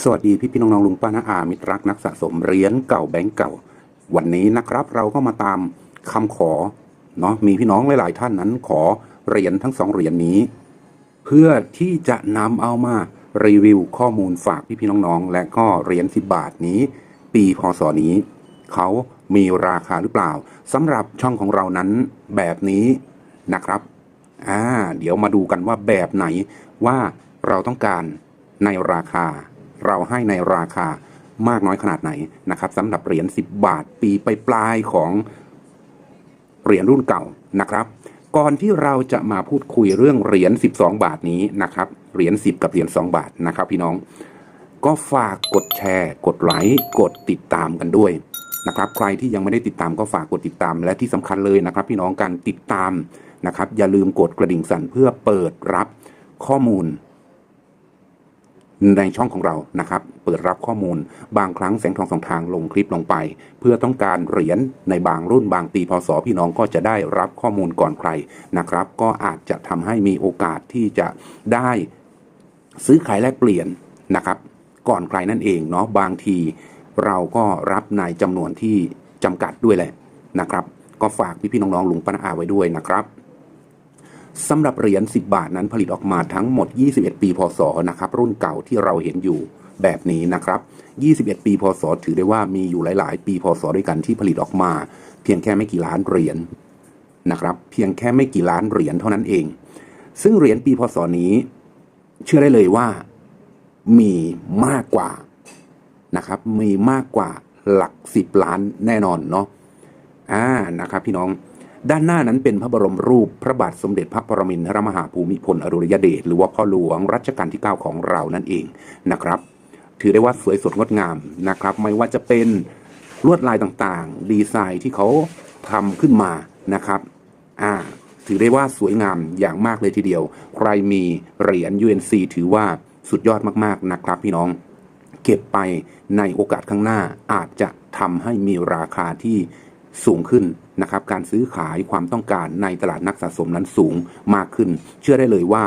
สวัสดีพี่พี่ๆน้องๆลุงป้าน้าอามิตรรักนักสะสมเหรียญเก่าแบงก์เก่า วันนี้นะครับเราก็มาตามคำขอเนาะมีพี่น้องหลายๆท่านนั้นขอเหรียญทั้งสองเหรียญนี้ เพื่อที่จะนำเอามารีวิวข้อมูลฝากพี่พี่น้องๆและก็เหรียญสิบบาทนี้ ปีพศนี้เขามีราคาหรือเปล่าสำหรับช่องของเรานั้นแบบนี้นะครับอ่าเดี๋ยวมาดูกันว่าแบบไหนว่าเราต้องการในราคา เราให้ในราคามากน้อยขนาดไหนนะครับสำหรับเหรียญ10 บาทปีไปปลายของเหรียญรุ่นเก่านะครับ ก่อนที่เราจะมาพูดคุยเรื่องเหรียญ12 บาทนี้นะครับเหรียญ10 กับเหรียญ2บาทนะครับ พี่น้อง ก็ฝากกดแชร์ กดไลค์กดติดตามกันด้วยนะครับ ใครที่ยังไม่ได้ติดตามก็ฝากกดติดตามและที่สำคัญเลยนะครับ พี่น้องการติดตามนะครับ อย่าลืมกดกระดิ่งสั่นเพื่อเปิดรับข้อมูล ในช่องของเรานะครับ เปิดรับข้อมูล บางครั้งแสงทองสองทางลงคลิปลงไป เพื่อต้องการเหรียญในบางรุ่นบางปีพศพี่น้องก็จะได้รับข้อมูลก่อนใครนะครับ ก็อาจจะทำให้มีโอกาสที่จะได้ซื้อขายแลกเปลี่ยนนะครับ ก่อนใครนั่นเองเนาะบางทีเราก็รับในจำนวนที่จำกัดด้วยแหละนะครับ ก็ฝากพี่ๆน้องๆลุงป้าอาไว้ด้วยนะครับ สำหรับเหรียญ 10 บาทนั้นผลิตออกมาทั้งหมด 21 ปี พศ นะครับ รุ่นเก่าที่เราเห็นอยู่แบบนี้นะครับ 21 ปี พศ ถือได้ว่ามีอยู่หลาย ๆ ปี พศ ด้วยกันที่ผลิตออกมา เพียงแค่ไม่กี่ล้านเหรียญนะครับ เพียงแค่ไม่กี่ล้านเหรียญเท่านั้นเอง ซึ่งเหรียญปี พศ นี้ เชื่อได้เลยว่ามีมากกว่านะครับ มีมากกว่าหลักสิบล้านแน่นอนเนาะ อ่า นะครับ พี่น้อง ด้านหน้านั้นเป็นพระบรมรูปพระบาทสมเด็จพระปรมินทรมหาภูมิพลอดุลยเดชหรือว่าพ่อหลวงรัชกาลที่ 9 ของเรานั่นเองนะครับ ถือได้ว่าสวยสดงดงามนะครับ ไม่ว่าจะเป็นลวดลายต่างๆ ดีไซน์ที่เขาทำขึ้นมานะครับอ่าถือได้ว่าสวยงามอย่างมากเลยทีเดียว ใครมีเหรียญ UNC ถือว่าสุดยอดมากๆนะครับ พี่น้อง เก็บไปในโอกาสข้างหน้าอาจจะทำให้มีราคาที่ สูงขึ้นนะครับการซื้อขายความต้องการในตลาดนักสะสมนั้นสูงมากขึ้น เชื่อได้เลยว่า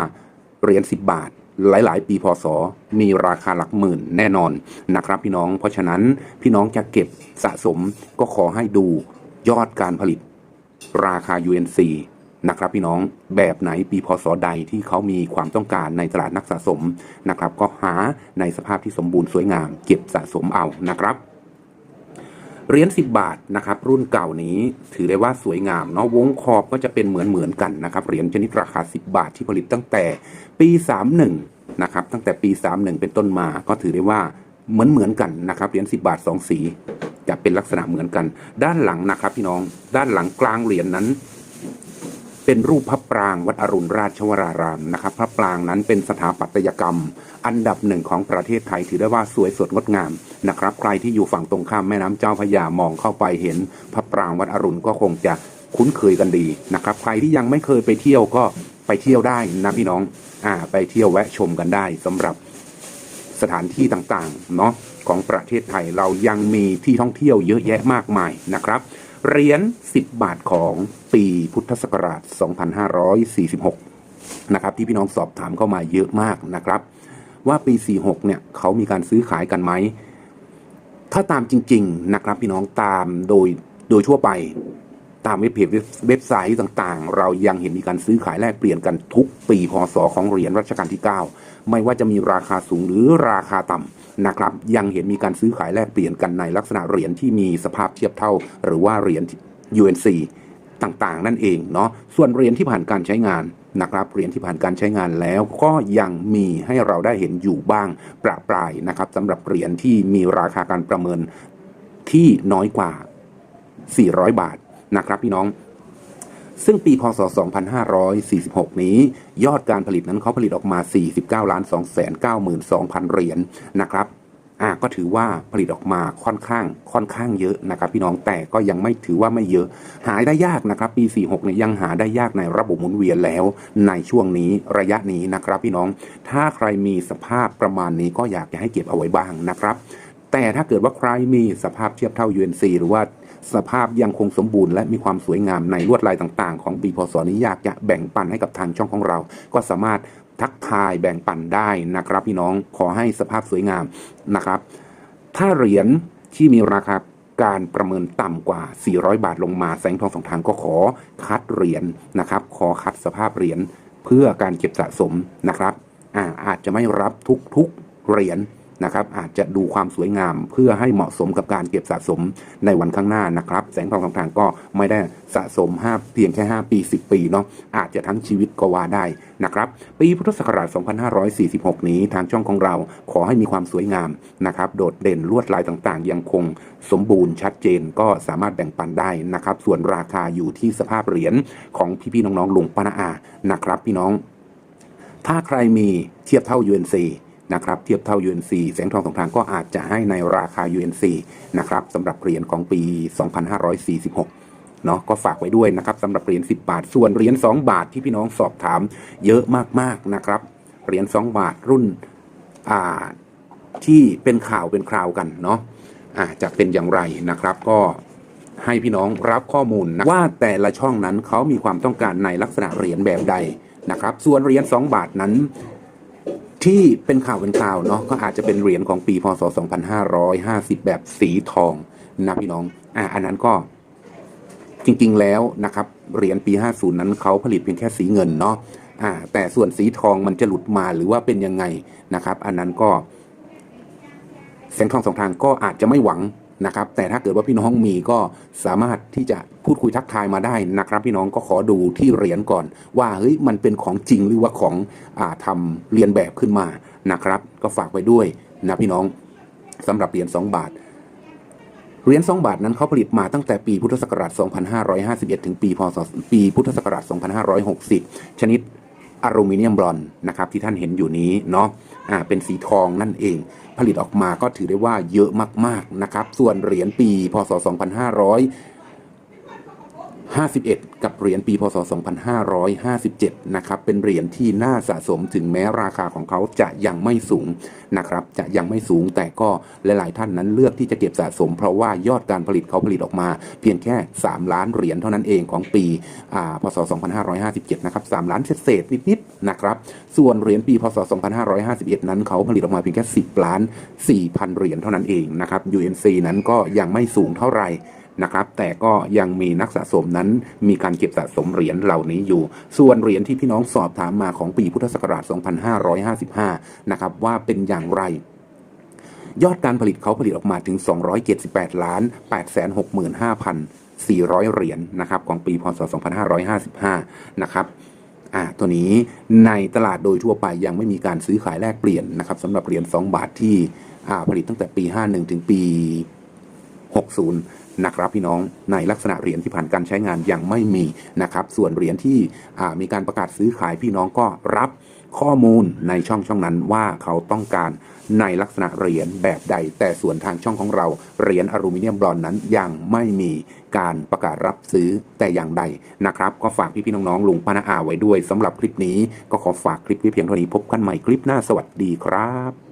เหรียญ10 บาทหลาย ๆ ปีพศมีราคาหลักหมื่นแน่นอนนะครับพี่น้อง เพราะฉะนั้นพี่น้องจะเก็บสะสมก็ขอให้ดูยอดการผลิต ราคา UNC นะครับพี่น้องแบบไหนปีพศใดที่เขามีความต้องการในตลาดนักสะสมนะครับ ก็หาในสภาพที่สมบูรณ์สวยงาม เก็บสะสมเอานะครับ เหรียญ10 บาทนะครับรุ่นเก่านี้ถือได้ว่าสวยงามเนาะวงขอบก็จะเป็นเหมือนเหมือนกันนะครับเหรียญชนิดราคา 10 บาทที่ผลิตตั้งแต่ปี 31นะครับตั้งแต่ปี 31 เป็นต้นมาก็ถือได้ว่าเหมือนเหมือนกันนะครับเหรียญ10 บาท 2 สีจะเป็นลักษณะเหมือนกัน ด้านหลังนะครับพี่น้องด้านหลังกลางเหรียญนั้น เป็นรูปพระปรางวัดอรุณราชวรารามนะครับ พระปรางนั้นเป็นสถาปัตยกรรม อันดับหนึ่งของประเทศไทยถือได้ว่าสวยสดงดงามนะครับ ใครที่อยู่ฝั่งตรงข้ามแม่น้ำเจ้าพระยามองเข้าไปเห็น พระปรางวัดอรุณก็คงจะคุ้นเคยกันดีนะครับ ใครที่ยังไม่เคยไปเที่ยวก็ไปเที่ยวได้นะพี่น้องอ่าไปเที่ยวแวะชมกันได้สำหรับสถานที่ต่างๆเนาะของประเทศไทยเรายังมีที่ท่องเที่ยวเยอะแยะมากมายนะครับ เหรียญ10 บาทของปีพุทธศักราช 2546 นะครับ ที่พี่น้องสอบถามเข้ามาเยอะมากนะครับ ว่าปี 46 เนี่ยเขามีการซื้อขายกันไหม ถ้าตามจริง ๆ นะครับ พี่น้องตามโดยโดยทั่วไปตามเว็บเพจเว็บไซต์ต่างๆ เรายังเห็นมีการซื้อขายแลกเปลี่ยนกันทุกปีพศของเหรียญรัชกาลที่ 9 ไม่ว่าจะมีราคาสูงหรือราคาต่ำ นะครับยังเห็นมีการซื้อขายแลกเปลี่ยนกันในลักษณะเหรียญที่มีสภาพเทียบเท่า หรือว่าเหรียญ UNC ต่างๆ นั่นเองเนาะส่วนเหรียญที่ผ่านการใช้งานนะครับเหรียญที่ผ่านการใช้งานแล้วก็ยังมีให้เราได้เห็นอยู่บ้างประปรายนะครับสำหรับเหรียญที่มีราคาการประเมินที่น้อยกว่า 400 บาทนะครับพี่น้อง ซึ่งปีพศ 2546 นี้ ยอดการผลิตนั้นเขาผลิตออกมา 49ล้าน292,000 เหรียญนะครับอ่าก็ถือว่าผลิตออกมาค่อนข้างค่อนข้างเยอะนะครับ พี่น้องแต่ก็ยังไม่ถือว่าไม่เยอะ หาได้ยากนะครับ ปี 46เนี่ยยังหาได้ยากในระบบหมุนเวียนแล้ว ในช่วงนี้ระยะนี้นะครับ พี่น้องถ้าใครมีสภาพประมาณนี้ก็อยากจะให้เก็บเอาไว้บ้างนะครับ แต่ถ้าเกิดว่าใครมีสภาพเทียบเท่า UNC หรือว่า สภาพยังคงสมบูรณ์และมีความสวยงามในลวดลายต่างๆ ของปีพศนี้อยากจะแบ่งปันให้กับทางช่องของเรา ก็สามารถทักทายแบ่งปันได้นะครับ พี่น้องขอให้สภาพสวยงามนะครับ ถ้าเหรียญที่มีราคาการประเมินต่ำกว่า 400 บาทลงมาแสงทองสองทางก็ขอคัดเหรียญนะครับ ขอคัดสภาพเหรียญเพื่อการเก็บสะสมนะครับอาอาจจะไม่รับทุกๆเหรียญ นะครับอาจจะดูความสวยงามเพื่อให้เหมาะสมกับการเก็บสะสมในวันข้างหน้านะครับ แสงทองทางก็ไม่ได้สะสม5เพียงแค่ 5 ปี 10 ปีเนาะอาจจะทั้งชีวิตก็ว่าได้นะครับ ปีพุทธศักราช 2546 นี้ทางช่องของเราขอให้มีความสวยงามนะครับ โดดเด่นลวดลายต่างๆ ยังคงสมบูรณ์ชัดเจนก็สามารถแบ่งปันได้นะครับ ส่วนราคาอยู่ที่สภาพเหรียญของพี่ๆน้องๆลุงปนาอานะครับ พี่น้อง ถ้าใครมีเทียบเท่า UNC นะครับเทียบเท่า UNC แสงทองสองทางก็อาจจะให้ในราคา UNC นะครับสำหรับเหรียญของปี 2546เนาะก็ฝากไว้ด้วยนะครับสำหรับเหรียญ10 บาท ส่วนเหรียญ2บาทที่พี่น้องสอบถามเยอะมากๆนะครับเหรียญ2บาทรุ่นอ่าที่เป็นข่าวเป็นคราวกันเนาะอ่าจะเป็นอย่างไรนะครับก็ให้พี่น้องรับข้อมูลนะว่าแต่ละช่องนั้นเขามีความต้องการในลักษณะเหรียญแบบใดนะครับ ส่วนเหรียญ2บาทนั้น ที่เป็นข่าวเป็นข่าวเนาะก็อาจจะเป็นเหรียญของปีพศ 2550 แบบสีทองนะพี่น้อง อ่าอันนั้นก็จริงๆแล้วนะครับเหรียญปี 50 นั้นเขาผลิตเพียงแค่สีเงินเนาะอ่าแต่ส่วนสีทองมันจะหลุดมาหรือว่าเป็นยังไงนะครับ อันนั้นก็แสงทองสองทางก็อาจจะไม่หวังนะครับ แต่ถ้าเกิดว่าพี่น้องมีก็สามารถที่จะ พูดคุยทักทายมาได้นะครับ พี่น้องก็ขอดูที่เหรียญก่อน ว่าเฮ้ยมันเป็นของจริงหรือว่าของอาทำเรียนแบบขึ้นมานะครับ ก็ฝากไว้ด้วยนะพี่น้องสำหรับเหรียญ2บาทเหรียญ2บาทนั้นเขาผลิตมาตั้งแต่ปีพุทธศักราช 2551 ถึงปีพศปีพุทธศักราช 2560 ชนิดอลูมิเนียมบรอนนะครับที่ท่านเห็นอยู่นี้เนาะอ่าเป็นสีทองนั่นเอง ผลิตออกมาก็ถือได้ว่าเยอะมากๆนะครับ ส่วนเหรียญปีพศ 51 กับเหรียญปีพศ 2557 นะครับ เป็นเหรียญที่น่าสะสมถึงแม้ราคาของเขาจะยังไม่สูงนะครับ จะยังไม่สูงแต่ก็หลาย ๆ ท่านนั้นเลือกที่จะเก็บสะสม เพราะว่ายอดการผลิตเขาผลิตออกมา เพียงแค่ 3 ล้านเหรียญเท่านั้นเองของปีพศ 2557 นะครับ 3 ล้านเศษๆนิด ๆ นะครับ ส่วนเหรียญปีพศ 2551 นั้นเขาผลิตออกมาเพียงแค่ 10 ล้าน4,000 เหรียญเท่านั้นเองนะครับ UNC นั้นก็ยังไม่สูงเท่าไหร่ นะครับ แต่ก็ยังมีนักสะสมนั้นมีการเก็บสะสมเหรียญเหล่านี้อยู่ ส่วนเหรียญที่พี่น้องสอบถามมาของปีพุทธศักราช 2555 นะครับว่าเป็นอย่างไรยอดการผลิตเขาผลิตออกมาถึง 278 ล้าน 865,400 เหรียญนะครับ ของปีพศ 2555 นะครับอ่าตัวนี้ในตลาดโดยทั่วไปยังไม่มีการซื้อขายแลกเปลี่ยนนะครับสำหรับเหรียญ 2 บาทที่อ่าผลิตตั้งแต่ปี 51 ถึงปี 60 นะครับพี่น้องในลักษณะเหรียญที่ผ่านการใช้งานยังไม่มีนะครับส่วนเหรียญที่มีการประกาศซื้อขายพี่น้องก็รับข้อมูลในช่องช่องนั้นว่าเขาต้องการในลักษณะเหรียญแบบใด แต่ส่วนทางช่องของเราเหรียญอลูมิเนียมบรอนนั้นยังไม่มีการประกาศรับซื้อแต่อย่างใดนะครับ ก็ฝากพี่ๆน้องๆลุงป้านาอาไว้ด้วยสำหรับคลิปนี้ ก็ขอฝากคลิปนี้เพียงเท่านี้พบกันใหม่คลิปหน้าสวัสดีครับ